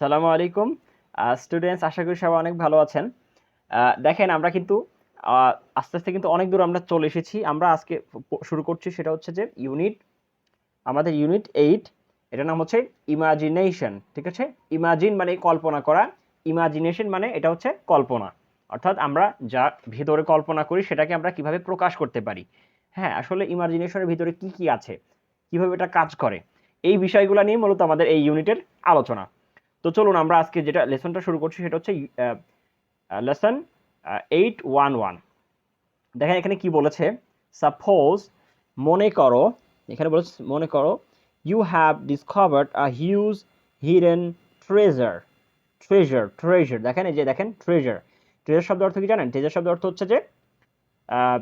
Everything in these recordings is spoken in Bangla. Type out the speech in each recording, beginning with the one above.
সালামু আলাইকুম। স্টুডেন্টস আশা করি সবাই অনেক ভালো আছেন। দেখেন, আমরা কিন্তু আস্তে আস্তে কিন্তু অনেক দূর আমরা চলে এসেছি। আমরা আজকে শুরু করছি সেটা হচ্ছে যে ইউনিট আমাদের ইউনিট এইট এটার নাম হচ্ছে ইমাজিনেশন ঠিক আছে? ইমাজিন মানে কল্পনা করা ইমাজিনেশন মানে এটা হচ্ছে কল্পনা। অর্থাৎ আমরা যা ভেতরে কল্পনা করি, সেটাকে আমরা কীভাবে প্রকাশ করতে পারি? হ্যাঁ আসলে ইমাজিনেশনের ভিতরে কি কি আছে? কীভাবে এটা কাজ করে? এই বিষয়গুলো নিয়ে মূলত আমাদের এই ইউনিটের আলোচনা। তো চলুন আমরা আজকে যেটা লেসনটা শুরু করছি সেটা হচ্ছে লেসন এইট ওয়ান ওয়ান দেখেন এখানে কি বলেছে? সাপোজ মনে করো এখানে বলেছে মনে করো you have discovered a huge hidden treasure treasure treasure দেখেন এই যে দেখেন ট্রেজার ট্রেজার শব্দ অর্থ কি জানেন? ট্রেজার শব্দ অর্থ হচ্ছে যে আহ,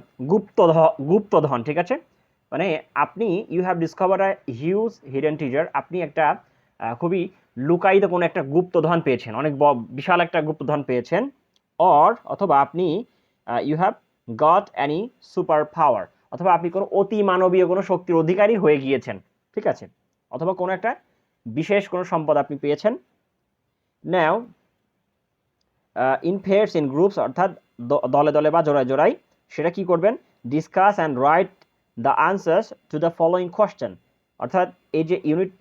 গুপ্তধন ঠিক আছে? মানে আপনি you have discover a huge hidden treasure আপনি একটা খুবই লুকায়িত কোনো একটা গুপ্তধন পেয়েছেন, অনেক বিশাল একটা গুপ্তধন পেয়েছেন অর অথবা আপনি you have got any super power অথবা আপনি কোনো অতি মানবীয় কোনো শক্তির অধিকারী হয়ে গিয়েছেন, ঠিক আছে? অথবা কোনো একটা বিশেষ কোনো সম্পদ আপনি পেয়েছেন। Now in pairs in groups অর্থাৎ দলে দলে বা জোড়ায় জোড়ায়, সেটা কি করবেন? Discuss and write the answers to the following question অর্থাৎ এই যে ইউনিট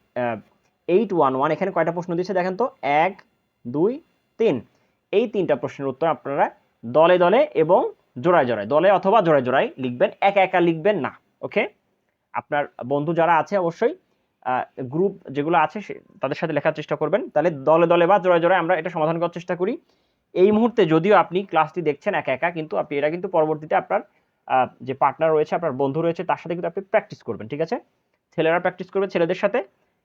এইট ওয়ান ওয়ান, এখানে কয়টা প্রশ্ন দিচ্ছে দেখেন তো? এক, দুই, তিন। এই তিনটা প্রশ্নের উত্তর আপনারা দলে দলে এবং জোড়ায় জোড়ায়, দলে অথবা জোড়ায় জোড়ায় লিখবেন, একা একা লিখবেন না, ওকে? আপনার বন্ধু যারা আছে অবশ্যই গ্রুপ যেগুলো আছে তাদের সাথে লেখার চেষ্টা করবেন। তাহলে দলে দলে বা জোড়ায় জোড়ায় আমরা এটা সমাধান করার চেষ্টা করি। এই মুহূর্তে যদিও আপনি ক্লাসটি দেখছেন একা একা, কিন্তু আপনি, এটা কিন্তু পরবর্তীতে আপনার যে পার্টনার রয়েছে, আপনার বন্ধু রয়েছে, তার সাথে কিন্তু আপনি প্র্যাকটিস করবেন, ঠিক আছে? ছেলেরা প্র্যাকটিস করবে ছেলেদের সাথে।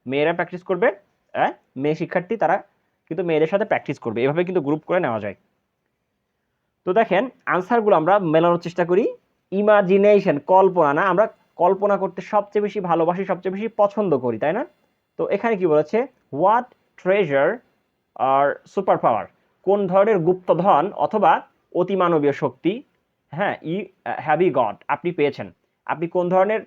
মেয়েরা প্র্যাকটিস করবে হ্যাঁ মেয়ে শিক্ষার্থী তারা কিন্তু মেয়েদের সাথে প্র্যাকটিস করবে। এভাবে কিন্তু গ্রুপ করে নেওয়া যায়। তো দেখেন আনসারগুলো আমরা মেলানোর চেষ্টা করি। ইমাজিনেশন কল্পনা, না? আমরা কল্পনা করতে সবচেয়ে বেশি ভালোবাসি, সবচেয়ে বেশি পছন্দ করি, তাই না? তো এখানে কি বলেছে? হোয়াট ট্রেজার আর সুপার পাওয়ার কোন ধরনের গুপ্তধন অথবা অতিমানবীয় শক্তি? হ্যাঁ ই হ্যাভ গড আপনি পেয়েছেন। আপনি কোন ধরনের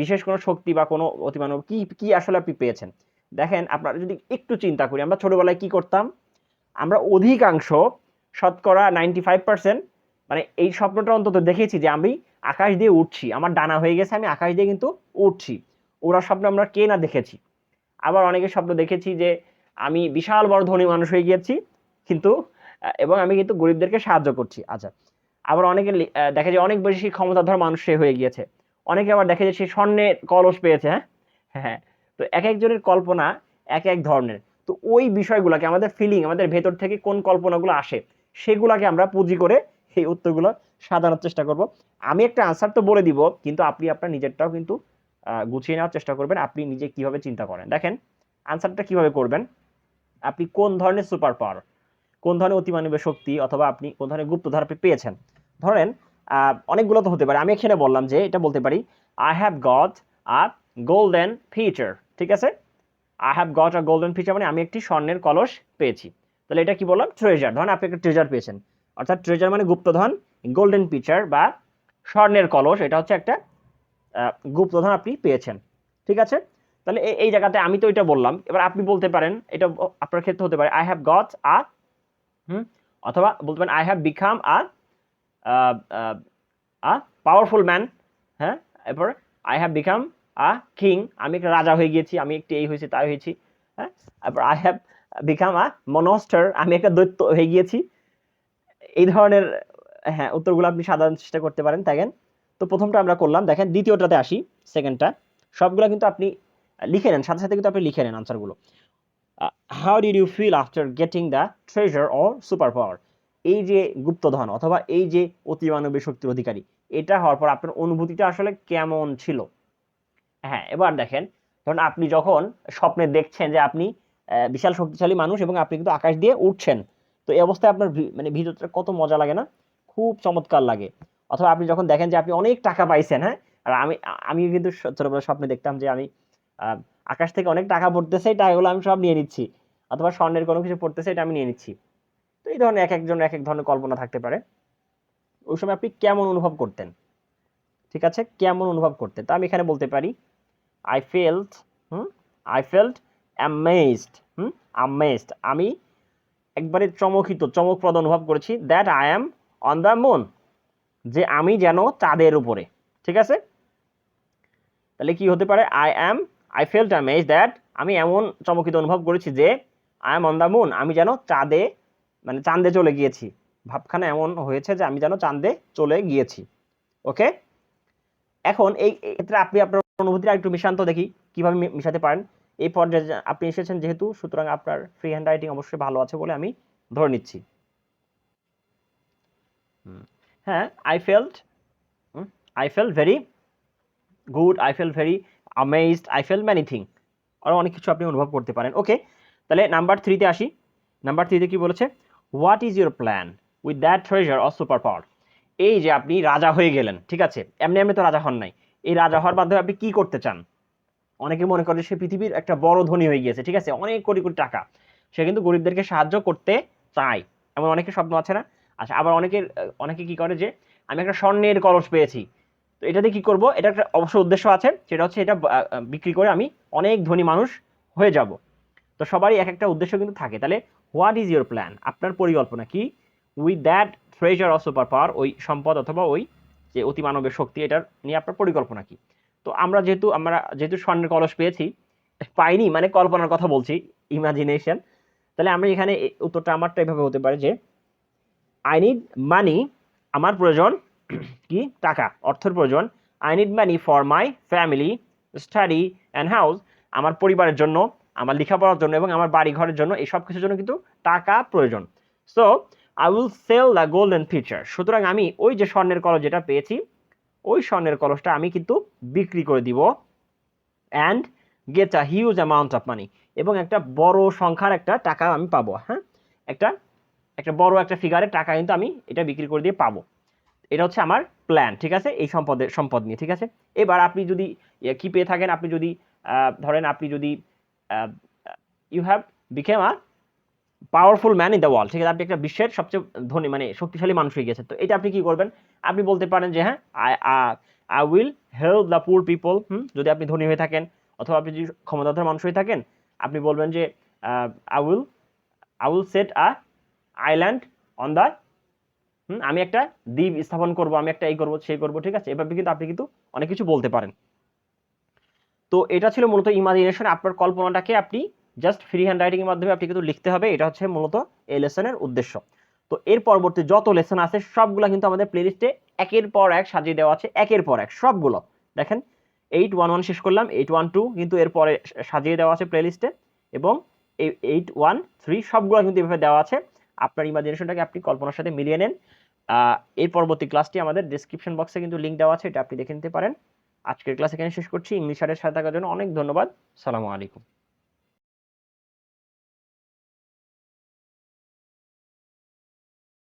বিশেষ কোনো শক্তি বা কোনো অতিমানব কি কি আসলে আপনি পেয়েছেন? দেখেন, আপনারা যদি একটু চিন্তা করি, আমরা ছোটবেলায় কি করতাম? আমরা অধিকাংশ শতকরা নাইনটি ফাইভ পার্সেন্ট মানে এই স্বপ্নটা অন্তত দেখেছি যে আমি আকাশ দিয়ে উঠছি, আমার ডানা হয়ে গেছে, আমি আকাশ দিয়ে কিন্তু উঠছি। ওরা স্বপ্ন আমরা কে না দেখেছি? আবার অনেকের স্বপ্ন দেখেছি যে আমি বিশাল বড় ধনী মানুষ হয়ে গিয়েছি, কিন্তু এবং আমি কিন্তু গরিবদেরকে সাহায্য করছি। আচ্ছা আবার অনেকে দেখা যায় অনেক বেশি ক্ষমতাধর মানুষ হয়ে গিয়েছে। অনেকে আবার দেখে যে সে স্বর্ণের কলস পেয়েছে হ্যাঁ? হ্যাঁ তো এক একজনের কল্পনা এক এক ধরনের। তো ওই বিষয়গুলোকে, আমাদের ফিলিং আমাদের ভেতর থেকে কোন কল্পনাগুলো আসে, সেগুলোকে আমরা পুঁজি করে এই উত্তরগুলো সাজানোর চেষ্টা করব। আমি একটা আনসার তো বলে দিব, কিন্তু আপনি আপনার নিজেরটাও কিন্তু গুছিয়ে নেওয়ার চেষ্টা করবেন। আপনি নিজে কীভাবে চিন্তা করেন? দেখেন আনসারটা কীভাবে করবেন? আপনি কোন ধরনের সুপার পাওয়ার কোন ধরনের অতিমানবীয় শক্তি অথবা আপনি কোন ধরনের গুপ্তধারা পেয়েছেন? ধরেন অনেকগুলো তো হতে পারে। আমি এখানে বললাম যে, এটা বলতে পারি I have got a golden feature ঠিক আছে? I have got a golden feature মানে আমি একটি স্বর্ণের কলস পেয়েছি। তাহলে এটা কি বললাম? ট্রেজার ধরেন আপনি একটা ট্রেজার পেয়েছেন। অর্থাৎ ট্রেজার মানে গুপ্তধন গোল্ডেন পিচার বা স্বর্ণের কলস, এটা হচ্ছে একটা গুপ্তধন আপনি পেয়েছেন। ঠিক আছে? তাহলে এই- এই জায়গাতে আমি তো এটা বললাম। এবার আপনি বলতে পারেন, এটা আপনার ক্ষেত্রে হতে পারে I have got a hmm? অথবা বলতে পারেন I have become a a powerful man হ্যাঁ? এরপর I have become a king আমি একটা রাজা হয়ে গিয়েছি, আমি একটি এই হয়েছি, তাই হয়েছি হ্যাঁ? তারপর I have become a monster আমি একটা দৈত্য হয়ে গিয়েছি। এই ধরনের হ্যাঁ উত্তরগুলো আপনি সাধারণ চেষ্টা করতে পারেন দেখেন তো প্রথমটা আমরা করলাম, দেখেন, দ্বিতীয়টাতে আসি সেকেন্ডটা সবগুলো কিন্তু আপনি লিখে নেন, সাথে সাথে কিন্তু আপনি লিখে নেন আনসারগুলো how did you feel after getting the treasure or super power এই যে গুপ্তধন অথবা এই যে অতিমানবীয় শক্তির অধিকারী, এটা হওয়ার পর আপনার অনুভূতিটা আসলে কেমন ছিল? হ্যাঁ এবার দেখেন, ধরুন আপনি যখন স্বপ্নে দেখছেন যে আপনি বিশাল শক্তিশালী মানুষ এবং আপনি কিন্তু আকাশ দিয়ে উঠছেন, তো এই অবস্থায় আপনার মানে ভিতরটা কত মজা লাগে না? খুব চমৎকার লাগে। অথবা আপনি যখন দেখেন যে আপনি অনেক টাকা পাইছেন হ্যাঁ আর আমি আমি কিন্তু ছোটবেলায় স্বপ্নে দেখতাম যে আমি আকাশ থেকে অনেক টাকা পড়তেছে এই টাকাগুলো আমি সব নিয়ে নিচ্ছি, অথবা স্বর্ণের কোনো কিছু পড়তেছে, এটা আমি নিয়ে নিচ্ছি। তো এই ধরনের এক একজন এক এক ধরনের কল্পনা থাকতে পারে। ওই সময় আপনি কেমন অনুভব করতেন? ঠিক আছে? কেমন অনুভব করতেন? তা আমি এখানে বলতে পারি। I felt hmm? I felt amazed hmm? Amazed আমি একবারে চমকিত, চমকপ্রদ অনুভব করেছি that I am on the moon যে আমি যেন চাঁদের উপরে। ঠিক আছে? তাহলে কি হতে পারে? I am I felt amaze that আমি এমন চমকিত অনুভব করেছি যে I am on the moon আমি যেন চাঁদে মানে চাঁদে চলে গিয়েছি। ভাবখানা এমন হয়েছে যে আমি যেন চাঁদে চলে গিয়েছি। ওকে এখন এই ক্ষেত্রে আপনি আপনার অনুভূতিটা একটু মিশান্ত দেখি কীভাবে মিশাতে পারেন। এই পর্যায়ে আপনি এসেছেন যেহেতু সুতরাং আপনার ফ্রি হ্যান্ড রাইটিং অবশ্যই ভালো আছে বলে আমি ধরে নিচ্ছি। হ্যাঁ I felt I fell very good I fell very amazed I fell many thing আরও অনেক কিছু আপনি অনুভব করতে পারেন। ওকে তাহলে নাম্বার থ্রিতে আসি। নাম্বার থ্রিতে কি বলেছে? What is your plan with that treasure or super power এই যে আপনি রাজা হয়ে গেলেন, ঠিক আছে? এমনি এমনি তো রাজা হন নাই। এই রাজা হওয়ার মাধ্যমে আপনি কি করতে চান? অনেকে মনে করে সে পৃথিবীর একটা বড় ধনী হয়ে গিয়েছে, ঠিক আছে? অনেক কোটি কোটি টাকা। সে কিন্তু গরিবদেরকে সাহায্য করতে চায়। এমন অনেকের স্বপ্ন আছে না? আচ্ছা আবার অনেকের, অনেকে কি করে যে, আমি একটা স্বর্ণের কলস পেয়েছি। তো এটাতে কি করব? এটা একটা অবশ্য উদ্দেশ্য আছে। সেটা হচ্ছে এটা বিক্রি করে আমি অনেক ধনী মানুষ হয়ে যাব। তো সবারই এক একটা উদ্দেশ্য কিন্তু থাকে। তাহলে হোয়াট ইজ ইউর প্ল্যান আপনার পরিকল্পনা কি? With that treasure of super power ওই সম্পদ অথবা ওই যে অতিমানবের শক্তি এটার নিয়ে আপনার পরিকল্পনা কি? তো আমরা যেহেতু আমরা যেহেতু স্বর্ণের কলস পেয়েছি, পাইনি মানে কল্পনার কথা বলছি ইমাজিনেশন তাহলে আমরা এখানে উত্তরটা আমারটা এভাবে হতে পারে যে আই নিড মানি আমার প্রয়োজন কি? টাকা, অর্থের প্রয়োজন। I need money for my family study and house আমার পরিবারের জন্য আমার লেখাপড়ার জন্য এবং আমার বাড়ি ঘরের জন্য এই সব কিছুর জন্য কিন্তু টাকা প্রয়োজন। So I will sell the golden feature সুতরাং আমি ওই যে স্বর্ণের কলস যেটা পেয়েছি, ওই স্বর্ণের কলসটা আমি কিন্তু বিক্রি করে দিব and get a huge amount of money এবং একটা বড় সংখ্যার একটা টাকা আমি পাবো হ্যাঁ? একটা একটা বড় একটা ফিগারের টাকা কিন্তু আমি এটা বিক্রি করে দিয়ে পাবো। এটা হচ্ছে আমার প্ল্যান ঠিক আছে? এই সম্পদের সম্পদ নিয়ে, ঠিক আছে? এবার আপনি যদি কি পেয়ে থাকেন? আপনি যদি ধরেন আপনি যদি you have became a powerful man in the world ঠিক আছে, আপনি একটা বিশ্বের সবচেয়ে ধনী মানে শক্তিশালী মানুষ হয়ে গেছে তো এটা আপনি কি করবেন? আপনি বলতে পারেন যে হ্যাঁ I will help the poor people hmm, যদি আপনি ধনী হয়ে থাকেন, অথবা আপনি যদি ক্ষমতাধর মানুষ হয়ে থাকেন, আপনি বলবেন যে I will I will set a island on the আমি একটা দ্বীপ স্থাপন করব, আমি একটা এই করব, সেই করব, ঠিক আছে? এভাবে কিন্তু আপনি কিন্তু অনেক কিছু বলতে পারেন। তো এটা ছিল মূলত ইমাজিনেশন আপনার কল্পনাটাকে আপনি জাস্ট ফ্রি হ্যান্ড রাইটিং এর মাধ্যমে আপনি কিন্তু লিখতে হবে, এটা হচ্ছে মূলত এই লেসনের উদ্দেশ্য। তো এর পরবর্তী যত লেসন আছে, সবগুলো কিন্তু আমাদের প্লেলিস্টে একের পর এক সাজিয়ে দেওয়া আছে, একের পর এক, সবগুলো। দেখেন এইট ওয়ান ওয়ান শেষ করলাম এইট ওয়ান টু কিন্তু এরপরে সাজিয়ে দেওয়া আছে প্লেলিস্টে এবং এই এইট ওয়ান থ্রি সবগুলো কিন্তু এভাবে দেওয়া আছে। আপনার ইমাজিনেশনটাকে আপনি কল্পনার সাথে মিলিয়ে নেন। এর পরবর্তী ক্লাসটি আমাদের ডিসক্রিপশন বক্সে কিন্তু লিঙ্ক দেওয়া আছে, এটা আপনি দেখে নিতে পারেন। আজকের ক্লাস এখানে শেষ করছি। ইংলিশ সাথে থাকার জন্য অনেক ধন্যবাদ। সালামু আলাইকুম।